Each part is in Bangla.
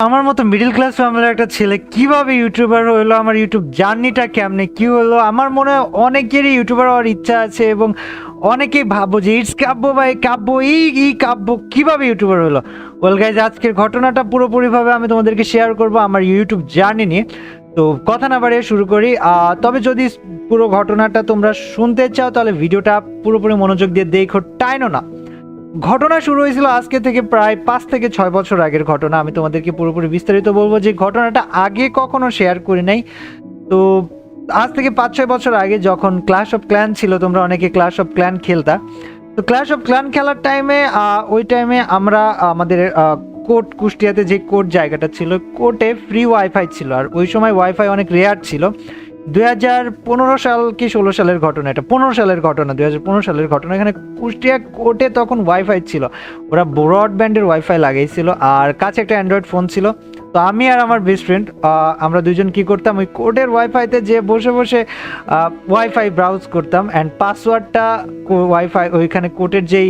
আমার মতো মিডল ক্লাস ফ্যামিলির একটা ছেলে কীভাবে ইউটিউবার হলো, আমার ইউটিউব জার্নিটা কেমনে, কি হলো, আমার মনে হয় অনেকেরই ইউটিউবার হওয়ার ইচ্ছা আছে এবং অনেকেই ভাববো যে, ইটস কাব্য বা এই কাব্য, এই এই কাব্য, কীভাবে ইউটিউবার হলো? ওয়েল গাইজ আজকের ঘটনাটা পুরোপুরিভাবে আমি তোমাদেরকে শেয়ার করব আমার ইউটিউব জার্নি নিয়ে। তো কথা না বাড়িয়ে শুরু করি তবে যদি পুরো ঘটনাটা তোমরা শুনতে চাও, তাহলে ভিডিওটা পুরোপুরি মনোযোগ দিয়ে দেখো, টাইনো না। ঘটনা শুরু হয়েছিল আজকে থেকে প্রায় পাঁচ থেকে ছয় বছর আগের ঘটনা। আমি তোমাদেরকে পুরোপুরি বিস্তারিত বলব যে ঘটনাটা আগে কখনো শেয়ার করি নাই। তো আজ থেকে পাঁচ, ছয় বছর আগে যখন ক্লাস অফ ক্ল্যান ছিল, তোমরা অনেকে ক্লাস অফ ক্ল্যান খেলতা। তো ক্লাস অফ ক্ল্যান খেলার টাইমে ওই টাইমে আমরা আমাদের কোর্ট কুষ্টিয়াতে যে কোর্ট জায়গাটা ছিল কোর্টে ফ্রি ওয়াইফাই ছিল। আর ওই সময় ওয়াইফাই অনেক রেয়ার ছিল। দুই হাজার পনেরো সাল কি ষোলো সালের ঘটনা এটা? পনেরো সালের ঘটনা, দুই হাজার পনেরো সালের ঘটনা। এখানে কুষ্টিয়া কোর্টে তখন ওয়াইফাই ছিল। ওরা ব্রডব্যান্ডের ওয়াইফাই লাগিয়েছিল আর কাছে একটা অ্যান্ড্রয়েড ফোন ছিল। তো আমি আর আমার বেস্ট ফ্রেন্ড আমরা দুজন কি করতাম? ওই কোর্টের ওয়াইফাইতে যে বসে বসে ওয়াইফাই ব্রাউজ করতাম অ্যান্ড পাসওয়ার্ডটা ওয়াইফাই ওইখানে কোর্টের যেই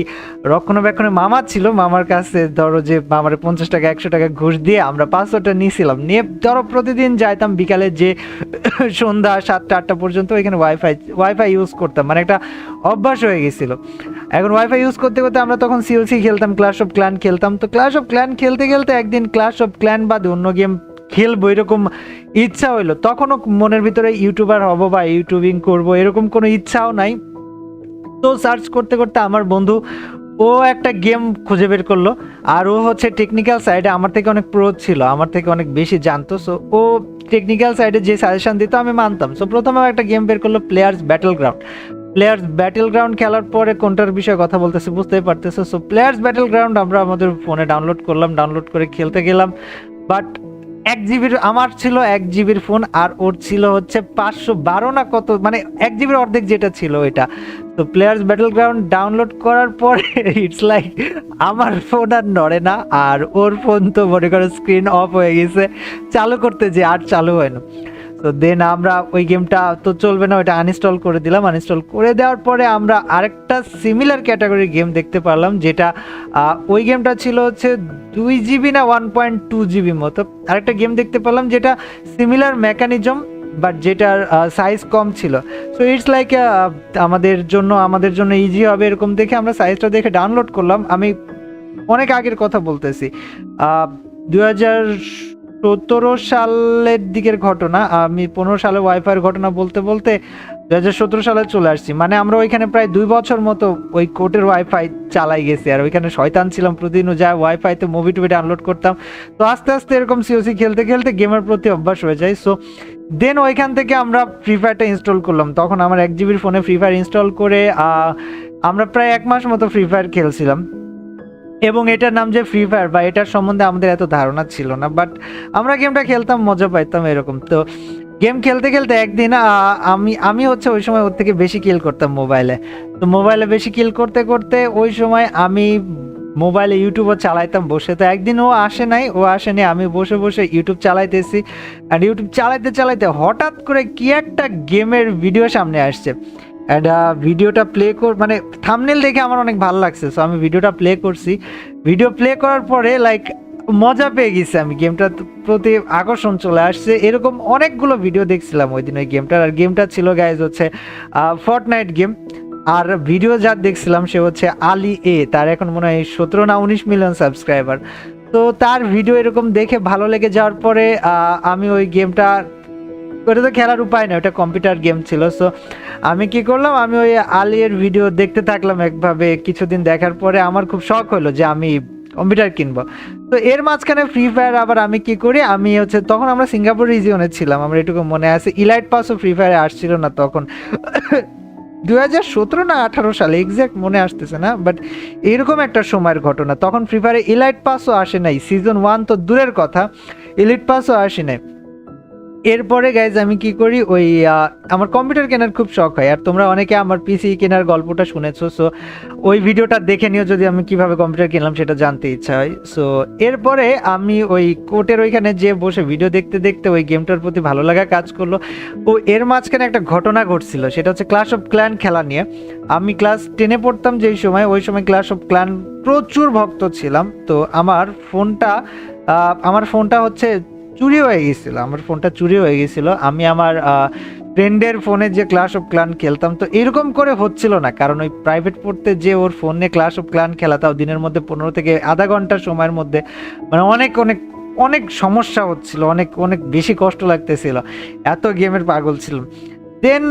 রক্ষণাবেক্ষণের মামা ছিল, মামার কাছে ধরো যে মামারে পঞ্চাশ টাকা, একশো টাকা ঘুষ দিয়ে আমরা পাসওয়ার্ডটা নিয়েছিলাম। নিয়ে ধরো প্রতিদিন যাইতাম বিকালে যে সন্ধ্যা সাতটা, আটটা পর্যন্ত ওইখানে ওয়াইফাই ওয়াইফাই ইউজ করতাম। মানে একটা অভ্যাস হয়ে গেছিল। এখন ওয়াইফাই ইউজ করতে করতে আমরা তখন সিওসি খেলতাম ক্লাস অফ ক্ল্যান খেলতাম। তো ক্লাস অফ ক্ল্যান খেলতে খেলতে একদিন ক্লাস অফ ক্ল্যান বাদে অন্য গেম খেলব এরকম ইচ্ছা হইল। তখনও মনের ভিতরে ইউটিউবার হব বা ইউটিউবিং করব এরকম কোনো ইচ্ছাও নাই। তো সার্চ করতে করতে আমার বন্ধু, ও একটা গেম খুঁজে বের করল। আর ও হচ্ছে টেকনিক্যাল সাইডে আমার থেকে অনেক প্রো ছিল, আমার থেকে অনেক বেশি জানতো। সো ও টেকনিক্যাল সাইডে যে সাজেশন দিত আমি মানতাম। সো প্রথমে একটা গেম বের করল players battle ground players battle ground খেলার পরে কোনটার বিষয়ে কথা বলতেছে বুঝতেই পারতেছো। সো প্লেয়ার্স ব্যাটেল গ্রাউন্ড আমরা আমাদের ফোনে ডাউনলোড করলাম ডাউনলোড করে খেলতে গেলাম। বাট এক জিবির, আমার ছিল এক জিবির ফোন আর ওর ছিল হচ্ছে পাঁচশো বারো না কত মানে এক জিবির অর্ধেক যেটা ছিল ওইটা। তো প্লেয়ার্স ব্যাটেল গ্রাউন্ড ডাউনলোড করার পরে ইটস লাইক আমার ফোন আর নড়ে না, আর ওর ফোন তো মনে করো স্ক্রিন অফ হয়ে গেছে। চালু করতে যে আর চালু হয় না। তো দেন আমরা ওই গেমটা তো চলবে না, ওইটা আনইনস্টল করে দিলাম। আনইনস্টল করে দেওয়ার পরে আমরা আরেকটা সিমিলার ক্যাটাগরির গেম দেখতে পারলাম, যেটা ওই গেমটা ছিল হচ্ছে দুই জিবি না ওয়ান পয়েন্ট টু জিবি মতো। আরেকটা গেম দেখতে পেলাম যেটা সিমিলার মেকানিজম বাট যেটার সাইজ কম ছিল। সো ইটস লাইক আমাদের জন্য আমাদের জন্য ইজি হবে এরকম দেখে আমরা সাইজটা দেখে ডাউনলোড করলাম। আমি অনেক আগের কথা বলতেছি। দু হাজার সতেরো সালের দিকের ঘটনা, আমি পনেরো সালে ওয়াইফাইয়ের ঘটনা বলতে বলতে দু হাজার সতেরো সালে চলে আসছি। মানে আমরা ওইখানে প্রায় দুই বছর মতো ওই কোর্টের ওয়াইফাই চালাই গেছি আর ওইখানে শয়তান ছিলাম প্রতিদিন যায় ওয়াইফাইতে মুভি টুভি ডাউনলোড করতাম। তো আস্তে আস্তে এরকম সিওসি খেলতে খেলতে গেমের প্রতি অভ্যাস হয়ে যায়। সো দেন ওইখান থেকে আমরা ফ্রি ফায়ারটা ইনস্টল করলাম। তখন আমার এক জিবির ফোনে ফ্রি ফায়ার ইনস্টল করে আমরা প্রায় এক মাস মতো ফ্রি ফায়ার খেলছিলাম। এবং এটার নাম যে ফ্রি ফায়ার বা এটার সম্বন্ধে আমাদের এত ধারণা ছিল না বাট আমরা গেমটা খেলতাম, মজা পাইতাম এরকম। তো গেম খেলতে খেলতে একদিন আমি আমি হচ্ছে ওই সময় ওর থেকে বেশি কিল করতাম মোবাইলে তো মোবাইলে বেশি কিল করতে করতে ওই সময় আমি মোবাইলে ইউটিউবও চালাইতাম বসে। তো একদিন ও আসে নাই, ও আসেনি আমি বসে বসে ইউটিউব চালাইতেছি। আর ইউটিউব চালাইতে চালাইতে হঠাৎ করে কি একটা গেমের ভিডিও সামনে আসছে। অ্যান্ড ভিডিওটা প্লে কর মানে থামনেল দেখে আমার অনেক ভালো লাগছে সো আমি ভিডিওটা প্লে করছি। ভিডিও প্লে করার পরে লাইক মজা পেয়ে গেছি আমি গেমটার প্রতি আকর্ষণ চলে আসছে। এরকম অনেকগুলো ভিডিও দেখছিলাম ওই দিন ওই গেমটার আর গেমটা ছিল গাইজ হচ্ছে ফর্ট নাইট গেম আর ভিডিও যার দেখছিলাম সে হচ্ছে আলি এ, তার এখন মনে হয় সতেরো না উনিশ মিলিয়ন সাবস্ক্রাইবার তো তার ভিডিও এরকম দেখে ভালো লেগে যাওয়ার পরে আমি ওই গেমটা ওটা তো খেলার উপায় না, ওটা কম্পিউটার গেম ছিল। সো আমি কি করলাম? আমি ওই আলিয়ের ভিডিও দেখতে থাকলাম একভাবে। কিছুদিন দেখার পরে আমার খুব শখ হলো যে আমি কম্পিউটার কিনবো। তো এর মাঝখানে ফ্রি ফায়ার আবার আমি কি করি? আমি হচ্ছে, তখন আমরা সিঙ্গাপুর রিজিয়নে ছিলাম, আমার এটুকু মনে আছে। ইলাইট পাসও ফ্রি ফায়ারে আসছিল না তখন। দু হাজার সতেরো না আঠারো সালে এক্স্যাক্ট মনে আসতেছে না বাট এরকম একটা সময়ের ঘটনা। তখন ফ্রি ফায়ারে ইলাইট পাসও আসে নাই। সিজন ওয়ান তো দূরের কথা ইলিট পাসও আসে নাই। এরপরে গাইজ আমি কি করি? ওই আমার কম্পিউটার কেনার খুব শখ হয়, আর তোমরা অনেকে আমার পিসি কেনার গল্পটা শুনেছো সো ওই ভিডিওটা দেখে নিও যদি আমি কীভাবে কম্পিউটার কিনলাম, সেটা জানতে ইচ্ছা হয়। সো এরপরে আমি ওই কোর্টের ওইখানে যে বসে ভিডিও দেখতে দেখতে ওই গেমটার প্রতি ভালো লাগা কাজ করল। ও, এর মাঝখানে একটা ঘটনা ঘটছিল, সেটা হচ্ছে ক্লাস অফ ক্ল্যান খেলা নিয়ে। আমি ক্লাস টেনে পড়তাম যেই সময়, ওই সময় ক্লাস অফ ক্ল্যান প্রচুর ভক্ত ছিলাম, তো আমার ফোনটা আমার ফোনটা হচ্ছে চুরি হয়ে গেছিল, আমার ফোনটা চুরি হয়ে গেছিল। আমি আমার ফ্রেন্ডের ফোনে যে ক্লাস অফ ক্লান খেলতাম, তো এরকম করে হচ্ছিল না। কারণ ওই প্রাইভেট পড়তে যে ওর ফোনে ক্লাস অফ ক্লান খেলা, তাও দিনের মধ্যে পনেরো থেকে আধা ঘণ্টার সময়ের মধ্যে মানে অনেক অনেক অনেক সমস্যা হচ্ছিল, অনেক অনেক বেশি কষ্ট লাগতেছিল। এত গেমের পাগল ছিল দেন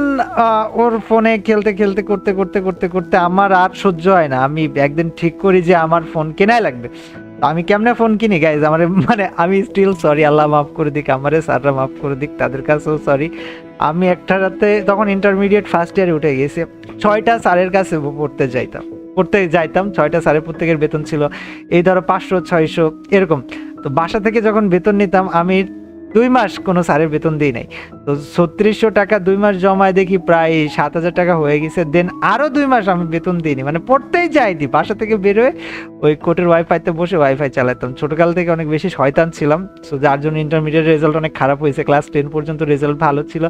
ওর ফোনে খেলতে খেলতে, করতে করতে করতে করতে আমার আর সহ্য হয় না। আমি একদিন ঠিক করি যে আমার ফোন কেনাই লাগবে। আমি কেমনে ফোন কিনি গাইজ আমার মানে আমি স্টিল সরি আল্লাহ মাফ করে দিক, আমারে স্যাররা মাফ করে দিক, তাদের কাছেও সরি আমি একটা রাতে তখন ইন্টারমিডিয়েট ফার্স্ট ইয়ারে উঠে গেছি, ছয়টা স্যারের কাছে পড়তে যাইতাম পড়তে যাইতাম, ছয়টা স্যারের প্রত্যেকের বেতন ছিল, এই ধরো পাঁচশো, ছয়শো, এরকম। তো বাসা থেকে যখন বেতন নিতাম, আমি দুই মাস কোনো স্যারের বেতন দিই নাই। তো ছত্রিশশো টাকা দুই মাস জমায় দেখি প্রায় সাত হাজার টাকা হয়ে গেছে। দেন আরও দুই মাস আমি বেতন দিইনি। মানে পড়তেই যাইনি। বাসা থেকে বেরোয় ওই কোর্টের ওয়াইফাইতে বসে ওয়াইফাই চালাতাম। ছোটোকাল থেকে অনেক বেশি শয়তান ছিলাম। সো যার জন্য ইন্টারমিডিয়েট রেজাল্ট অনেক খারাপ হয়েছে। ক্লাস টেন পর্যন্ত রেজাল্ট ভালো ছিল।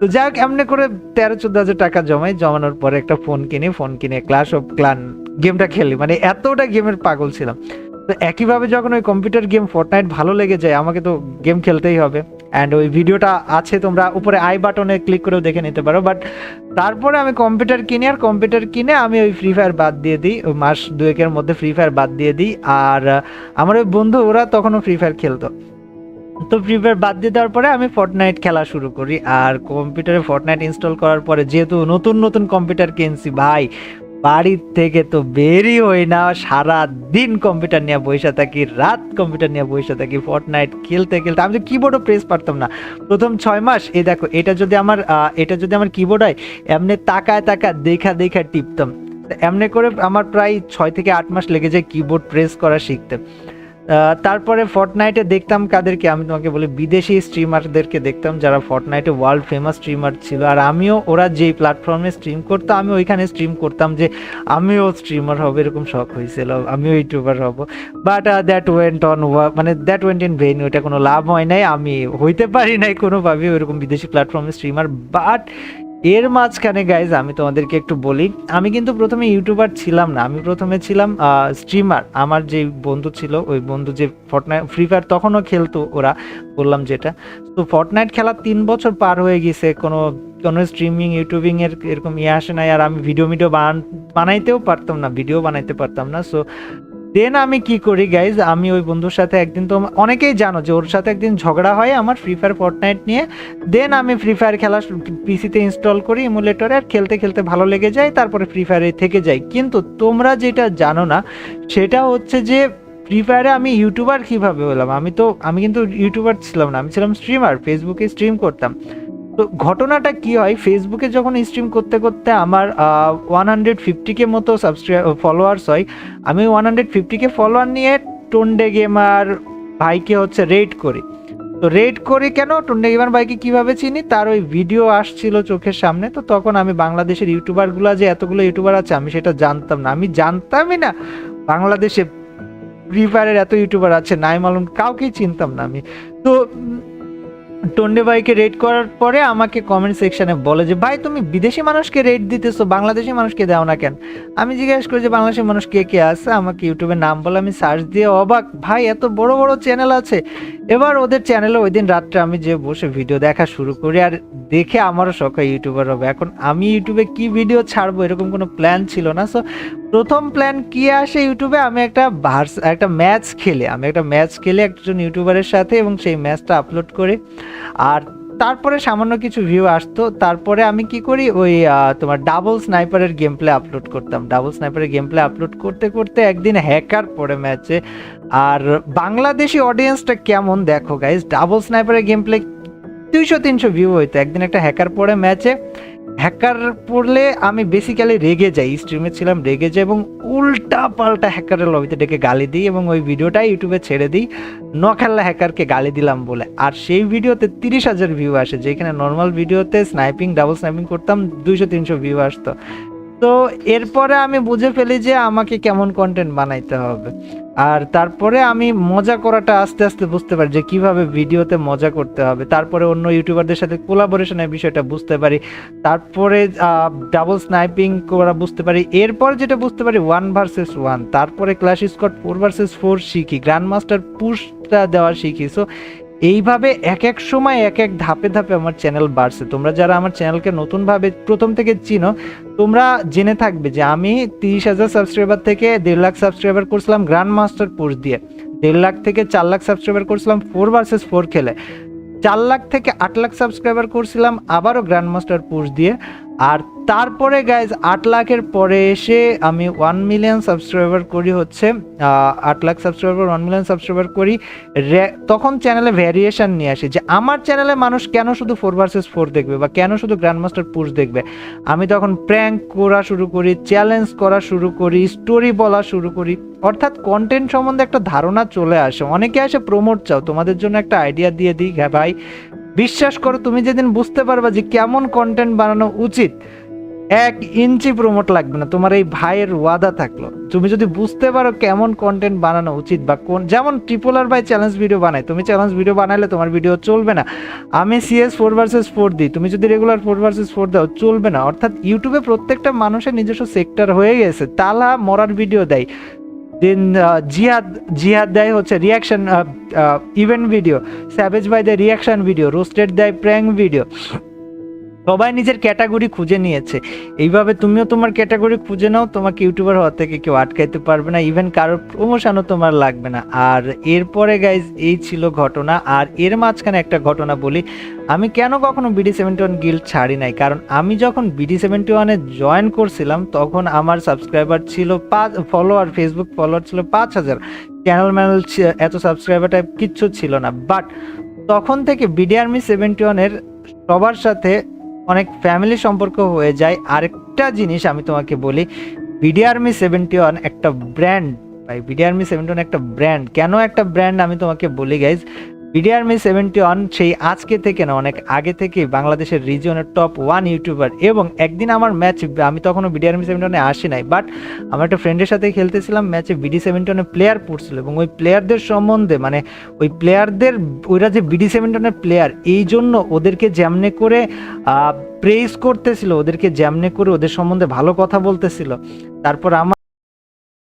তো যাই হোক, এমনি করে তেরো, চোদ্দ হাজার টাকা জমাই। জমানোর পরে একটা ফোন কিনি। ফোন কিনে ক্লাস অফ ক্লান গেমটা খেলি। মানে এতটা গেমের পাগল ছিলাম। তো একইভাবে যখন ওই কম্পিউটার গেম ফর্টনাইট ভালো লেগে যায়, আমাকে তো গেম খেলতেই হবে। অ্যান্ড ওই ভিডিওটা আছে, তোমরা উপরে আই বাটনে ক্লিক করেও দেখে নিতে পারো। বাট তারপরে আমি কম্পিউটার কিনি, আর কম্পিউটার কিনে আমি ওই ফ্রি ফায়ার বাদ দিয়ে দিই, ওই মাস দুয়েকের মধ্যে ফ্রি ফায়ার বাদ দিয়ে দিই। আর আমার ওই বন্ধু, ওরা তখনও ফ্রি ফায়ার খেলতো। তো ফ্রি ফায়ার বাদ দিয়ে দেওয়ার পরে আমি ফর্টনাইট খেলা শুরু করি। আর কম্পিউটারে ফর্টনাইট ইনস্টল করার পরে, যেহেতু নতুন নতুন কম্পিউটার কিনছি, ভাই বাড়ির থেকে তো বেরই হই না সারা দিন কম্পিউটার নিয়ে বসে থাকি, রাত কম্পিউটার নিয়ে বসে থাকি ফর্টনাইট খেলতে খেলতে। আমি তো কিবোর্ডও প্রেস পারতাম না। প্রথম ছয় মাস এ দেখো, এটা যদি আমার এটা যদি আমার কিবোর্ড হয়, এমনি তাকায় তাকা দেখা দেখা টিপতাম। এমনি করে আমার প্রায় ছয় থেকে আট মাস লেগে যায় কিবোর্ড প্রেস করা শিখতে। তারপরে ফর্টনাইটে দেখতাম কাদেরকে, আমি তোমাকে বলি, বিদেশি স্ট্রিমারদেরকে দেখতাম যারা ফর্টনাইটে ওয়ার্ল্ড ফেমাস স্ট্রিমার ছিল। আর আমিও ওরা যেই প্ল্যাটফর্মে স্ট্রিম করতো আমি ওইখানে স্ট্রিম করতাম যে আমিও স্ট্রিমার হব, এরকম শখ হয়েছিল। আমিও ইউটিউবার হব। বাট দ্যাট ওয়েন্ট অন মানে দ্যাট ওয়েন্ট ইন ভেন ওইটা কোনো লাভ হয় নাই। আমি হইতে পারি নাই কোনোভাবে ওইরকম বিদেশি প্ল্যাটফর্মে স্ট্রিমার বাট এর মাঝখানে গাইজ আমি তোমাদেরকে একটু বলি, আমি কিন্তু প্রথমে ইউটিউবার ছিলাম না, আমি প্রথমে ছিলাম স্ট্রিমার আমার যে বন্ধু ছিল, ওই বন্ধু যে ফর্টনাইট ফ্রি ফায়ার তখনও খেলতো ওরা, বললাম যেটা। তো ফর্টনাইট খেলা তিন বছর পার হয়ে গেছে, কোনো কোনো স্ট্রিমিং ইউটিউবিং এর এরকম ইয়ে আসে নাই, আর আমি ভিডিও ভিডিও বানাইতেও পারতাম না ভিডিও বানাইতে পারতাম না। সো দেন আমি কি করি গাইজ আমি ওই বন্ধুর সাথে একদিন তো অনেকেই জানো যে ওর সাথে একদিন ঝগড়া হয় আমার ফ্রি ফায়ার ফর্টনাইট নিয়ে। দেন আমি ফ্রি ফায়ার খেলা পিসিতে ইনস্টল করি ইমুলেটরে আর খেলতে খেলতে ভালো লেগে যায়, তারপরে ফ্রি ফায়ারে থেকে যাই কিন্তু তোমরা যেটা জানো না, সেটা হচ্ছে যে ফ্রি ফায়ারে আমি ইউটিউবার কীভাবে হলাম? আমি তো, আমি কিন্তু ইউটিউবার ছিলাম না, আমি ছিলাম স্ট্রিমার ফেসবুকে স্ট্রিম করতাম। তো ঘটনাটা কি হয়? ফেসবুকে যখন স্ট্রিম করতে করতে আমার ওয়ান হান্ড্রেড ফিফটিকে মতো সাবস্ক্রাইব ফলোয়ার্স হয়। আমি ওয়ান হান্ড্রেড ফিফটিকে ফলোয়ার নিয়ে টন্ডে গেমার ভাইকে হচ্ছে রেড করি। তো রেড করি কেন? টন্ডে গেমার ভাইকে কীভাবে চিনি? তার ওই ভিডিও আসছিল চোখের সামনে। তো তখন আমি বাংলাদেশের ইউটিউবারগুলো যে এতগুলো ইউটিউবার আছে, আমি সেটা জানতাম না। আমি জানতামই না বাংলাদেশে ফ্রি ফায়ারের এত ইউটিউবার আছে। নাইম আলম, কাউকেই চিনতাম না আমি। তো টন্ডে ভাইকে রেড করার পরে আমাকে কমেন্ট সেকশনে বলে যে, ভাই, তুমি বিদেশি মানুষকে রেড দিতেছো, বাংলাদেশি মানুষকে দাও না কেন? আমি জিজ্ঞেস করি যে বাংলাদেশের মানুষ কে কে আছে? আমাকে ইউটিউবে নাম বলে আমি সার্চ দিয়ে অবাক। ভাই, এত বড় বড় চ্যানেল আছে। এবার ওদের চ্যানেলে ওই দিন রাত্রে আমি যে বসে ভিডিও দেখা শুরু করি আর দেখে আমারও শখ হয় ইউটিউবার হবে। এখন আমি ইউটিউবে কি ভিডিও ছাড়বো এরকম কোনো প্ল্যান ছিল না। সো প্রথম প্ল্যান কি আসে ইউটিউবে আমি একটা ভার্স একটা ম্যাচ খেলে, আমি একটা ম্যাচ খেলে একজন ইউটিউবারের সাথে এবং সেই ম্যাচটা আপলোড করে আর তারপরে সামান্য কিছু ভিউ আসতো। তারপরে আমি কি করি? ওই তোমার ডাবল স্নাইপারের গেম প্লে আপলোড করতাম। ডাবল স্নাইপারের গেম প্লে আপলোড করতে করতে একদিন হ্যাকার পড়ে ম্যাচে আর বাংলাদেশি অডিয়েন্সটা কেমন দেখো গাইজ ডাবল স্নাইপারের গেম প্লে দুইশো, তিনশো ভিউ হইতো। একদিন একটা হ্যাকার পড়ে ম্যাচে হ্যাকার পড়লে আমি বেসিক্যালি রেগে যাই। স্ট্রিমে ছিলাম রেগে যাই এবং উল্টা পাল্টা হ্যাকারের লবিতে ডেকে গালি দিই এবং ওই ভিডিওটা ইউটিউবে ছেড়ে দিই। নখাল্লা হ্যাকারকে গালি দিলাম বলে। আর সেই ভিডিওতে তিরিশ হাজার ভিউ আসে, যেখানে নর্মাল ভিডিওতে স্নাইপিং ডাবল স্নাইপিং করতাম, দুইশো, তিনশো ভিউ আসতো। তো এরপরে আমি বুঝে ফেলি যে আমাকে কেমন কন্টেন্ট বানাইতে হবে। আর তারপরে আমি মজা করাটা আস্তে আস্তে বুঝতে পারি যে কীভাবে ভিডিওতে মজা করতে হবে। তারপরে অন্য ইউটিউবারদের সাথে কোলাবোরেশনের বিষয়টা বুঝতে পারি। তারপরে ডাবল স্নাইপিং করা বুঝতে পারি। এরপর যেটা বুঝতে পারি ওয়ান ভার্সেস ওয়ান তারপরে clash squad four versus four শিখি। গ্র্যান্ড মাস্টার পুশটা দেওয়া শিখি। সো এইভাবে এক এক সময় এক এক ধাপে ধাপে আমার চ্যানেল বাড়ছে। তোমরা যারা আমার চ্যানেলকে নতুনভাবে প্রথম থেকে চিনো, তোমরা জেনে থাকবে যে আমি তিরিশ হাজার সাবস্ক্রাইবার থেকে দেড় লাখ সাবস্ক্রাইবার করছিলাম গ্র্যান্ড মাস্টার পুশ দিয়ে। দেড় লাখ থেকে চার লাখ সাবস্ক্রাইবার করছিলাম ফোর ভার্সেস ফোর খেলে। চার লাখ থেকে আট লাখ সাবস্ক্রাইবার করছিলাম আবারও গ্র্যান্ড মাস্টার পুশ দিয়ে। আর তারপরে গাইজ আট লাখের পরে এসে আমি ওয়ান মিলিয়ন সাবস্ক্রাইবার করি হচ্ছে আট lakh subscriber one million subscriber করি। তখন চ্যানেলে ভ্যারিয়েশন নিয়ে আসি যে আমার চ্যানেলে মানুষ কেন শুধু ফোর ভার্সেস ফোর দেখবে বা কেন শুধু গ্র্যান্ড মাস্টার পুশ দেখবে? আমি তখন প্র্যাঙ্ক করা শুরু করি চ্যালেঞ্জ করা শুরু করি স্টোরি বলা শুরু করি। অর্থাৎ কন্টেন্ট সম্বন্ধে একটা ধারণা চলে আসে। অনেকে আসে প্রমোট চাও, তোমাদের জন্য একটা আইডিয়া দিয়ে দিই। হ্যাঁ ভাই, বিশ্বাস করো, তুমি যেদিন বুঝতে পারবা যে কেমন কন্টেন্ট বানানো উচিত এক ইঞ্চি প্রমোট লাগবে না। তোমার এই ভাইয়ের ওয়াদা থাকল। তুমি যদি বুঝতে পারো কেমন কন্টেন্ট বানানো উচিত বা কোন যেমন ট্রিপল আর বাই চ্যালেঞ্জ ভিডিও বানাই তুমি চ্যালেঞ্জ ভিডিও বানালে তোমার ভিডিও চলবে না। আমি সিএস ফোর ভার্সেস ফোর দিই। তুমি যদি রেগুলার ফোর ভার্সেস ফোর দাও, চলবে না। অর্থাৎ ইউটিউবে প্রত্যেকটা মানুষের নিজস্ব সেক্টর হয়ে গেছে। তালা মরার ভিডিও দেয়। দেন জিহাদ জিহাদ দেয় হচ্ছে রিয়াকশন ইভেন্ট ভিডিও স্যাভেজ বাই দেয় রিয়াকশন ভিডিও রোস্টেড দেয় প্র্যাঙ্ক ভিডিও সবাই নিজের ক্যাটাগরি খুঁজে নিয়েছে। এইভাবে তুমিও তোমার ক্যাটাগরি খুঁজে নাও, তোমাকে ইউটিউবার হওয়া থেকে কেউ আটকাইতে পারবে না ইভেন কারোর প্রমোশনও তোমার লাগবে না। আর এরপরে গাইজ এই ছিল ঘটনা, আর এর মাঝখানে একটা ঘটনা বলি, আমি কেন কখনো বিডি সেভেন্টি ওয়ান গিল্ড ছাড়ি নাই? কারণ আমি যখন বিডি সেভেন্টি ওয়ানে জয়েন করছিলাম, তখন আমার সাবস্ক্রাইবার ছিল পাঁচ ফলোয়ার ফেসবুক ফলোয়ার ছিল পাঁচ হাজার। চ্যানেল ম্যানেল এত সাবস্ক্রাইবার টাইপ কিচ্ছু ছিল না। বাট তখন থেকে বিডি আর্মি সেভেন্টি ওয়ানের সবার সাথে অনেক ফ্যামিলি সম্পর্ক হয়ে যায়। আরেকটা জিনিস আমি তোমাকে বলি বিডিআরমি সেভেন্টি ওয়ান একটা ব্র্যান্ড ভাই বিডিআরমি সেভেন্টি ওয়ান একটা ব্র্যান্ড কেন একটা ব্র্যান্ড আমি তোমাকে বলি guys BD army seventy one সেই আজকে থেকে না, অনেক আগে থেকে বাংলাদেশের রিজিয়নের টপ ওয়ান ইউটিউবার এবং একদিন আমার ম্যাচ আমি তখনও বিডি আর্মি সেভেন্টি ওয়ানে আসি নাই বাট আমার একটা ফ্রেন্ডের সাথে খেলতেছিলাম ম্যাচে বিডি সেভেন্টি ওয়ানে প্লেয়ার পড়ছিল এবং ওই প্লেয়ারদের সম্বন্ধে মানে ওই প্লেয়ারদের ওইরা যে বিডি সেভেন্টি ওয়ানের প্লেয়ার এই জন্য ওদেরকে যেমনে করে প্রেস করতেছিল, ওদেরকে যেমনে করে ওদের সম্বন্ধে ভালো কথা বলতেছিল, তারপর আমার